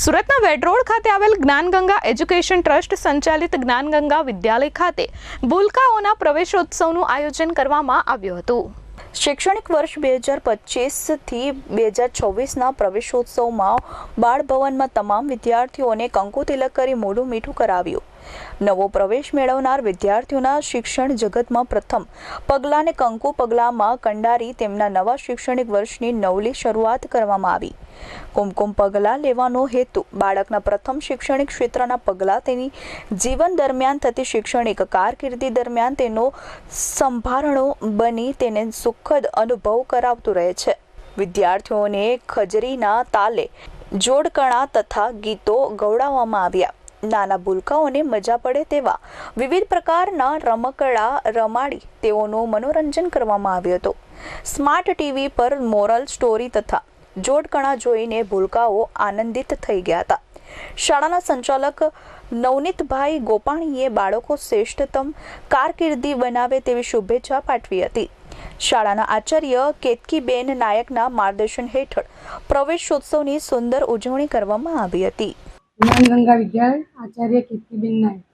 સુરતના વેડરોડ ખાતે આવેલ જ્ઞાનગંગા એજ્યુકેશન ટ્રસ્ટ સંચાલિત જ્ઞાનગંગા વિદ્યાલય ખાતે ભૂલકાઓના પ્રવેશોત્સવનું આયોજન કરવામાં આવ્યું હતું. શૈક્ષણિક વર્ષ બે હજાર પચીસથી બે હજાર છવ્વીસના પ્રવેશોત્સવમાં બાળભવનમાં તમામ વિદ્યાર્થીઓને કંકુ તિલક કરી મોઢું મીઠું કરાવ્યું. નવો પ્રવેશ મેળવનાર વિદ્યાર્થીઓના શિક્ષણ જગતમાં પ્રથમ. પગલાંને કંકુ પગલાંમાં કંડારી તેમના નવા શૈક્ષણિક વર્ષની નવલી શરૂઆત કરવામાં આવી. કુમકુમ પગલાં લેવાનો હેતુ. બાળકના પ્રથમ શૈક્ષણિક ક્ષેત્રના પગલાં તેની જીવન દરમિયાન થતી શૈક્ષણિક કારકિર્દી દરમિયાન તેનો સંભારણો બની તેને સુખદ અનુભવ કરાવતું રહે છે. વિદ્યાર્થીઓને ખજરીના તાલે, જોડકણા તથા ગીતો ગવડાવવામાં આવ્યા. નાના ભૂલકાઓને મજા પડે તેવા વિવિધ પ્રકારના રમકડા રમાડી તેઓનું મનોરંજન કરવામાં આવ્યું હતું. સ્માર્ટ ટીવી પર મોરલ સ્ટોરી તથા જોડકણા જોઈને ભૂલકાઓ આનંદિત થઈ ગયા હતા. શાળાના સંચાલક નવનીતભાઈ ગોપાણીએ બાળકો શ્રેષ્ઠતમ કારકિર્દી બનાવે તેવી શુભેચ્છા પાઠવી હતી. શાળાના આચાર્ય કેતકીબેન નાયકના માર્ગદર્શન હેઠળ પ્રવેશોત્સવની સુંદર ઉજવણી કરવામાં આવી હતી. જ્ઞાનગંગા વિદ્યાલય આચાર્ય કીર્તિબેન નાયક.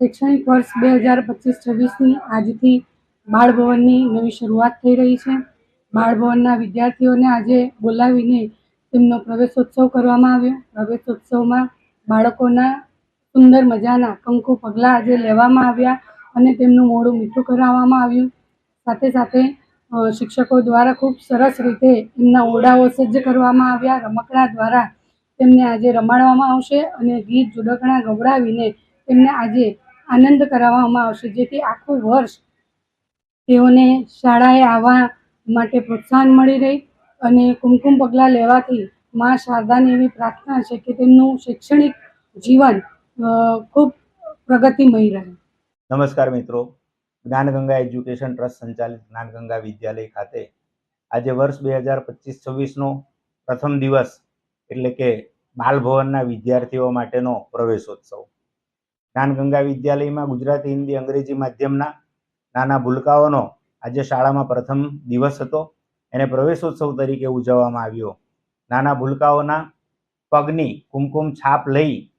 શૈક્ષણિક વર્ષ બે હજાર પચીસ છવ્વીસની આજથી બાળભવનની નવી શરૂઆત થઈ રહી છે. બાળભવનના વિદ્યાર્થીઓને આજે બોલાવીને તેમનો પ્રવેશોત્સવ કરવામાં આવ્યો. પ્રવેશોત્સવમાં બાળકોના સુંદર મજાના કંકુ પગલાં આજે લેવામાં આવ્યા અને તેમનું મોડું મીઠું કરાવવામાં આવ્યું. સાથે સાથે શિક્ષકો દ્વારા ખૂબ સરસ રીતે એમના ઓરડાઓ સજ્જ કરવામાં આવ્યા. રમકડા દ્વારા તેમને આજે રમાડવામાં આવશે અને ગીત જોડકણા ગવડાવીને તેમને આજે આનંદ કરાવવામાં આવશે. જેથી આખું વર્ષ તેઓને શાળાએ આવવા માટે પ્રોત્સાહન મળી રહે અને કુમકુમ પગલાં લેવાથી મા શારદાની એવી પ્રાર્થના છે કે તેમનું શૈક્ષણિક જીવન ખૂબ પ્રગતિમય રહે. નમસ્કાર મિત્રો. જ્ઞાનગંગા એજ્યુકેશન ટ્રસ્ટ સંચાલિત જ્ઞાનગંગા વિદ્યાલય ખાતે આજે વર્ષ બે હજાર પચીસ છવ્વીસનો પ્રથમ દિવસ એટલે કે બાલભવનના વિદ્યાર્થીઓ માટેનો પ્રવેશોત્સવ. જ્ઞાનગંગા વિદ્યાલયમાં ગુજરાતી, હિન્દી, અંગ્રેજી માધ્યમના નાના ભૂલકાઓનો આજે શાળામાં પ્રથમ દિવસ હતો. એને પ્રવેશોત્સવ તરીકે ઉજવવામાં આવ્યો. નાના ભૂલકાઓના પગની કુમકુમ છાપ લઈ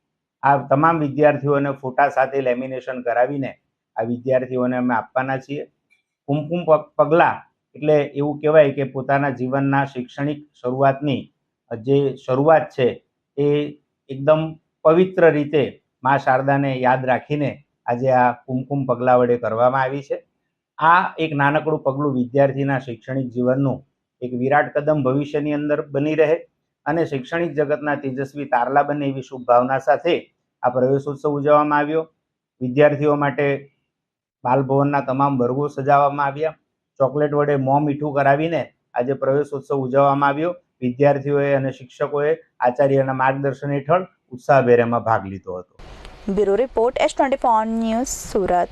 આ તમામ વિદ્યાર્થીઓને ફોટા સાથે લેમિનેશન કરાવીને આ વિદ્યાર્થીઓને અમે આપવાના છીએ. કુમકુમ પગ- પગલાં એટલે એવું કહેવાય કે પોતાના જીવનના શૈક્ષણિક શરૂઆતની જે શરૂઆત છે એ એકદમ પવિત્ર રીતે મા શારદાને યાદ રાખીને આજે આ કુમકુમ પગલાં વડે કરવામાં આવી છે. આ એક નાનકડું પગલું વિદ્યાર્થીના શૈક્ષણિક જીવનનું એક વિરાટ કદમ ભવિષ્યની અંદર બની રહે અને શૈક્ષણિક જગતના તેજસ્વી તારલા બને એવી શુભ ભાવના સાથે આ પ્રવેશોત્સવ ઉજવવામાં આવ્યો. વિદ્યાર્થીઓ માટે બાલભવનના તમામ વર્ગો સજાવવામાં આવ્યા. ચોકલેટ વડે મોં મીઠું કરાવીને આજે પ્રવેશોત્સવ ઉજવવામાં આવ્યો. વિદ્યાર્થીઓએ અને શિક્ષકોએ આચાર્યના માર્ગદર્શન હેઠળ ઉત્સાહભેર એમાં ભાગ લીધો હતો. Bureau report S twenty news Surat.